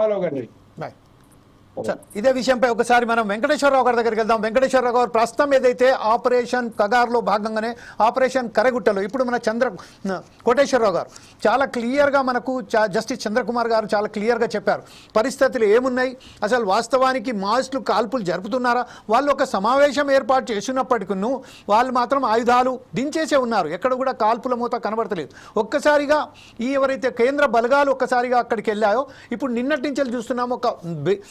Follow కండి Right. Sir ఇదే విషయంపై ఒకసారి మనం వెంకటేశ్వరరావు గారి దగ్గరికి వెళ్దాం. వెంకటేశ్వరరావు గారు ప్రస్తుతం ఏదైతే ఆపరేషన్ కగార్లో భాగంగానే ఆపరేషన్ కరగుట్టలో ఇప్పుడు మన చంద్ర కోటేశ్వరరావు గారు చాలా క్లియర్గా మనకు చా- జస్టిస్ చంద్రకుమార్ గారు చాలా క్లియర్గా చెప్పారు. పరిస్థితులు ఏమున్నాయి? అసలు వాస్తవానికి మాస్టులు కాల్పులు జరుపుతున్నారా? వాళ్ళు ఒక సమావేశం ఏర్పాటు చేసినప్పటికీ వాళ్ళు మాత్రం ఆయుధాలు దించేసే ఉన్నారు. ఎక్కడ కూడా కాల్పుల మూత కనబడతలేదు. ఒక్కసారిగా ఈ ఎవరైతే కేంద్ర బలగాలు ఒక్కసారిగా అక్కడికి వెళ్ళాయో ఇప్పుడు నిన్నటి నుంచి చూస్తున్నాము ఒక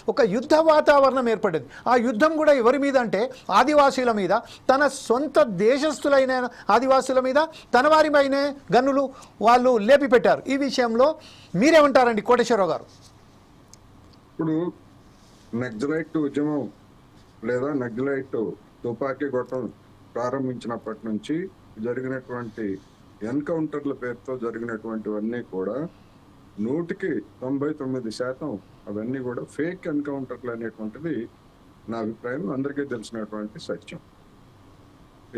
ఒక యుద్ధ వాతావరణం ఏర్పడింది. ఆ యుద్ధం కూడా ఎవరి మీద అంటే ఆదివాసీల మీద. తన సొంత దేశస్థులైన ఆదివాసుల మీద తన వారిపైనే గన్నులు వాళ్ళు లేపి పెట్టారు ఈ విషయంలో మీరేమంటారండి కోటేశ్వరరావు గారు? ఇప్పుడు నక్సలైట్ ఉద్యమం లేదా నక్సలైట్ తుపాకీ గొట్టం ప్రారంభించినప్పటి నుంచి జరిగినటువంటి ఎన్కౌంటర్ల పేరుతో జరిగినటువంటివన్నీ కూడా నూటికి తొంభై తొమ్మిది శాతం అవన్నీ కూడా ఫేక్ ఎన్కౌంటర్లు అనేటువంటిది నా అభిప్రాయం. అందరికీ తెలిసినటువంటి సత్యం.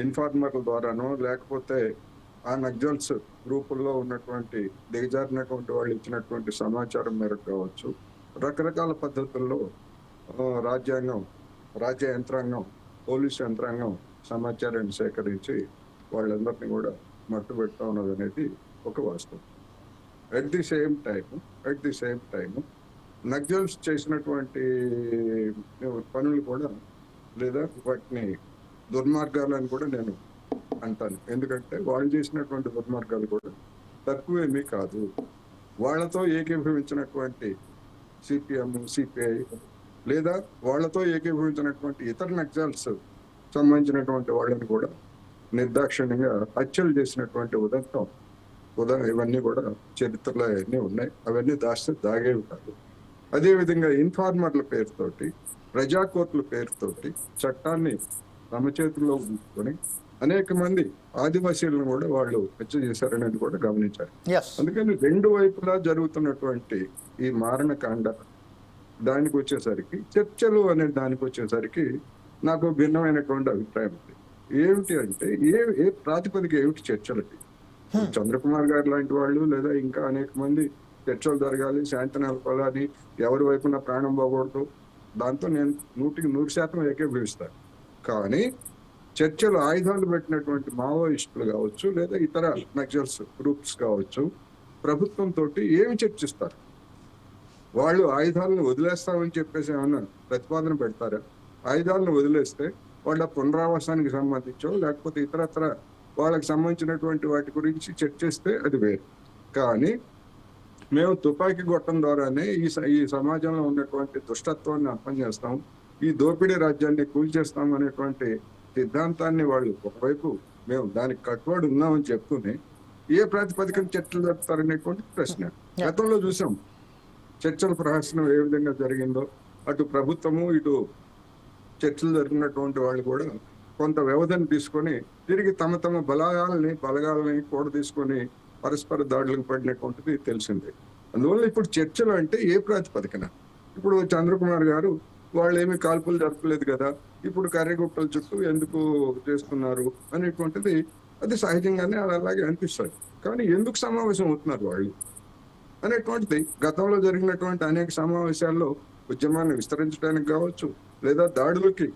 ఇన్ఫార్మర్ల ద్వారానో లేకపోతే ఆ నగ్జల్స్ గ్రూపుల్లో ఉన్నటువంటి దిగజారినటువంటి వాళ్ళు ఇచ్చినటువంటి సమాచారం మేరకు కావచ్చు రకరకాల పద్ధతుల్లో రాజ్యాంగం రాజ్య యంత్రాంగం పోలీసు యంత్రాంగం సమాచారాన్ని సేకరించి వాళ్ళందరినీ కూడా మట్టు పెడతా ఉన్నది అనేది ఒక వాస్తవం. At the same time at the same time Naxals చేసినటువంటి పనులు కూడా లేదా వాటిని దుర్మార్గాలని కూడా నేను అంటాను. ఎందుకంటే వాళ్ళు చేసినటువంటి దుర్మార్గాలు కూడా తక్కువేమీ కాదు. వాళ్ళతో ఏకీభవించినటువంటి సిపిఎం సిపిఐ లేదా వాళ్ళతో ఏకీభవించినటువంటి ఇతర నక్సల్స్ సంబంధించినటువంటి వాళ్ళని కూడా నిర్దాక్షిణ్యంగా హత్యలు చేసినటువంటి ఉదంతం ఉదా ఇవన్నీ కూడా చరిత్రలో అవన్నీ ఉన్నాయి. అవన్నీ దాస్తే దాగేవి కాదు. అదేవిధంగా ఇన్ఫార్మర్ల పేరుతోటి ప్రజా కోర్టుల పేరుతోటి చట్టాన్ని తమ చేతుల్లో ఉంచుకొని అనేక మంది ఆదివాసీలను కూడా వాళ్ళు హత్య చేశారనేది కూడా గమనించారు. అందుకని రెండు వైపులా జరుగుతున్నటువంటి ఈ మారణకాండ దానికి వచ్చేసరికి చర్చలు అనే దానికి వచ్చేసరికి నాకు భిన్నమైనటువంటి అభిప్రాయం ఉంది. ఏమిటి అంటే ఏ ఏ ప్రాతిపదిక ఏమిటి చర్చలకి? చంద్రకుమార్ గారు లాంటి వాళ్ళు లేదా ఇంకా అనేక మంది చర్చలు జరగాలి శాంతి నెలకొలాలి ఎవరి వైపున ప్రాణం పోకూడదు. దాంతో నేను నూటికి నూరు శాతం ఏకీభవిస్తాను కానీ చర్చలు ఆయుధాలు పెట్టినటువంటి మావోయిస్టులు కావచ్చు లేదా ఇతర నక్సల్స్ గ్రూప్స్ కావచ్చు ప్రభుత్వంతో ఏమి చర్చిస్తారు? వాళ్ళు ఆయుధాలను వదిలేస్తామని చెప్పేసి ఏమన్నా ప్రతిపాదన పెడతారా? ఆయుధాలను వదిలేస్తే వాళ్ళ పునరావాసానికి సంబంధించో లేకపోతే ఇతరత్ర వాళ్ళకి సంబంధించినటువంటి వాటి గురించి చర్చిస్తే అది వేరు. కానీ మేము తుపాకీ గొట్టం ద్వారానే ఈ ఈ సమాజంలో ఉన్నటువంటి దుష్టత్వాన్ని అర్థం చేస్తాం. ఈ దోపిడీ రాజ్యాన్ని కూల్చేస్తాం అనేటువంటి సిద్ధాంతాన్ని వాళ్ళు ఒకవైపు మేము దానికి కట్టుబడి ఉన్నామని చెప్తూనే ఏ ప్రాతిపదికన చర్చలు జరుపుతారనేటువంటి ప్రశ్న. గతంలో చూసాం. చర్చల ప్రహసనం ఏ విధంగా జరిగిందో అటు ప్రభుత్వము ఇటు చర్చలు జరిగినటువంటి వాళ్ళు కూడా కొంత వ్యవధిని తీసుకొని తిరిగి తమ తమ బలగాలని బలగాలని కూడా తీసుకొని పరస్పర దాడులకు పడినటువంటిది తెలిసిందే. అందువల్ల ఇప్పుడు చర్చలు అంటే ఏ ప్రాతిపదికన? ఇప్పుడు చంద్రకుమార్ గారు వాళ్ళు ఏమి కాల్పులు జరపలేదు కదా ఇప్పుడు కర్రీగుట్టల చుట్టూ ఎందుకు చేస్తున్నారు అనేటువంటిది అది సహజంగానే అలాగే అనిపిస్తుంది. కానీ ఎందుకు సమావేశం అవుతున్నారు వాళ్ళు? అనేటువంటిది గతంలో జరిగినటువంటి అనేక సమావేశాల్లో ఉద్యమాన్ని విస్తరించడానికి కావచ్చు లేదా దాడులకి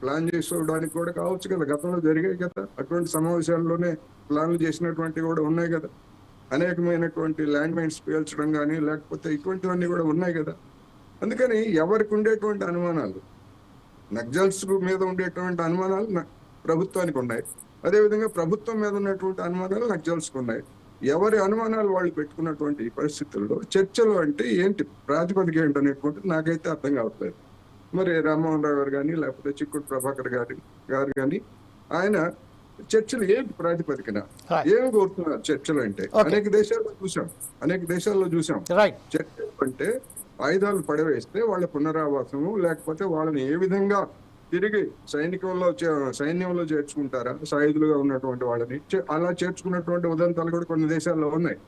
ప్లాన్ చేసుకోవడానికి కూడా కావచ్చు కదా గతంలో జరిగాయి కదా అటువంటి సమావేశాల్లోనే ప్లాన్లు చేసినటువంటి కూడా ఉన్నాయి కదా. అనేకమైనటువంటి ల్యాండ్ మైన్స్ పేల్చడం కానీ లేకపోతే ఇటువంటివన్నీ కూడా ఉన్నాయి కదా. అందుకని ఎవరికి ఉండేటువంటి అనుమానాలు? నక్జల్స్ మీద ఉండేటువంటి అనుమానాలు ప్రభుత్వానికి ఉన్నాయి. అదేవిధంగా ప్రభుత్వం మీద ఉన్నటువంటి అనుమానాలు నక్జల్స్కి ఉన్నాయి. ఎవరి అనుమానాలు వాళ్ళు పెట్టుకున్నటువంటి ఈ పరిస్థితుల్లో చర్చలు అంటే ఏంటి? ప్రాతిపదిక ఏంటి అనేటువంటిది నాకైతే అర్థం కావట్లేదు. మరి రామ్మోహన్ రావు గారు కానీ లేకపోతే చిక్కుడు ప్రభాకర్ గారి గారు కానీ ఆయన చర్చలు ఏంటి ప్రాతిపదికన. ఏమి కోరుతున్నారు చర్చలు అంటే. అనేక దేశాల్లో చూసాం అనేక దేశాల్లో చూసాం చర్చలు అంటే ఆయుధాలు పడవేస్తే వాళ్ళ పునరావాసము లేకపోతే వాళ్ళని ఏ విధంగా తిరిగి సైనికంలో సైన్యంలో చేర్చుకుంటారా? సాయుధులుగా ఉన్నటువంటి వాళ్ళని. అలా చేర్చుకున్నటువంటి ఉదంతాలు కూడా కొన్ని దేశాల్లో ఉన్నాయి.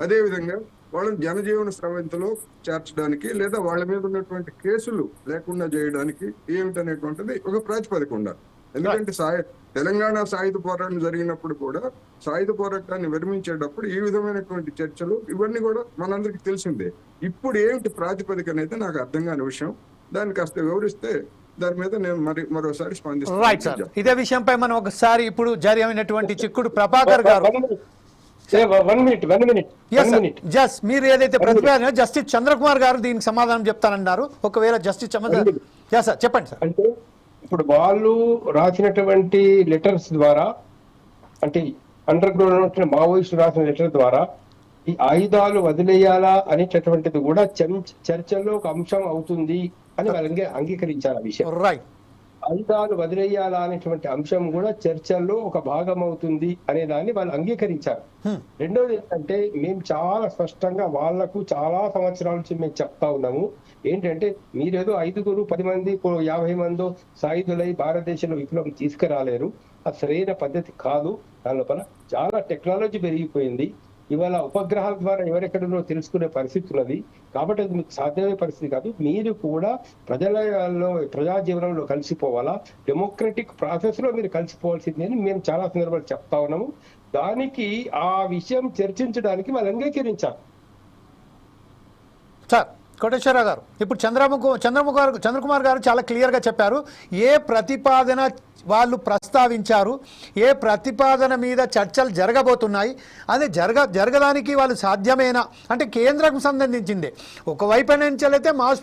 అదే విధంగా వాళ్ళని జనజీవన స్రవంతిలో చేర్చడానికి లేదా వాళ్ళ మీద ఉన్నటువంటి కేసులు లేకుండా చేయడానికి ఏమిటనేటువంటిది ఒక ప్రాతిపదిక ఉండాలి. ఎందుకంటే సాయ తెలంగాణ సాయుధ పోరాటం జరిగినప్పుడు కూడా సాయుధ పోరాటాన్ని విరమించేటప్పుడు ఈ విధమైనటువంటి చర్చలు ఇవన్నీ కూడా మనందరికీ తెలిసిందే. ఇప్పుడు ఏమిటి ప్రాతిపదిక అనేది నాకు అర్థం కాని విషయం. దాన్ని కాస్త వివరిస్తే దాని మీద నేను మరి మరోసారి రైట్ సార్ స్పందిస్తాను ఇదే విషయంపై మనం ఒకసారి ఇప్పుడు జరిగినటువంటి చిక్కుడు ప్రభాకర్ గారు. మీరు ఏదైతే ప్రతిపాదన జస్టిస్ చంద్రకుమార్ గారు దీనికి సమాధానం చెప్తానన్నారు. ఒకవేళ జస్టిస్ చంద్ర సార్ చెప్పండి సార్ అంటే ఇప్పుడు వాళ్ళు రాసినటువంటి లెటర్స్ ద్వారా అంటే అండర్ గ్రౌండ్ మావోయిస్టు రాసిన లెటర్ ద్వారా ఈ ఆయుధాలు వదిలేయాలా అనేటటువంటిది కూడా చం- చర్చలో ఒక అంశం అవుతుంది అని వాళ్ళు అంగీకరించారు ఆ విషయం. రైట్ ఆయుధాలు వదిలేయాలా అనేటువంటి అంశం కూడా చర్చల్లో ఒక భాగం అవుతుంది అనే దాన్ని వాళ్ళు అంగీకరించారు. రెండోది ఏంటంటే మేము చాలా స్పష్టంగా వాళ్ళకు చాలా సంవత్సరాల నుంచి మేము చెప్తా ఉన్నాము. ఏంటంటే మీరేదో ఐదుగురు పది మంది యాభై మందో సాయుధులై భారతదేశంలో విప్లవం తీసుకురాలేరు. అది సరైన పద్ధతి కాదు. దాని లోపల చాలా టెక్నాలజీ పెరిగిపోయింది. ఇవాళ ఉపగ్రహాల ద్వారా ఎవరెక్కడున్నో తెలుసుకునే పరిస్థితులు అది కాబట్టి అది మీకు సాధ్యమయ్యే పరిస్థితి కాదు. మీరు కూడా ప్రజలలో ప్రజా జీవనంలో కలిసిపోవాలా? డెమోక్రటిక్ ప్రాసెస్లో మీరు కలిసిపోవాల్సింది అని మేము చాలా సందర్భాలు చెప్తా ఉన్నాము. దానికి ఆ విషయం చర్చించడానికి వాళ్ళు అంగీకరించారు. కోటేశ్వరరావు గారు. ఇప్పుడు చంద్రముఖ చంద్రముఖ గారు చంద్రకుమార్ గారు చాలా క్లియర్గా చెప్పారు. ఏ ప్రతిపాదన వాళ్ళు ప్రస్తావించారు ఏ ప్రతిపాదన మీద చర్చలు జరగబోతున్నాయి అది జరగ జరగడానికి వాళ్ళు సాధ్యమేనా? అంటే కేంద్రం సంబంధించింది. ఒకవైపు నుంచి అయితే మాస్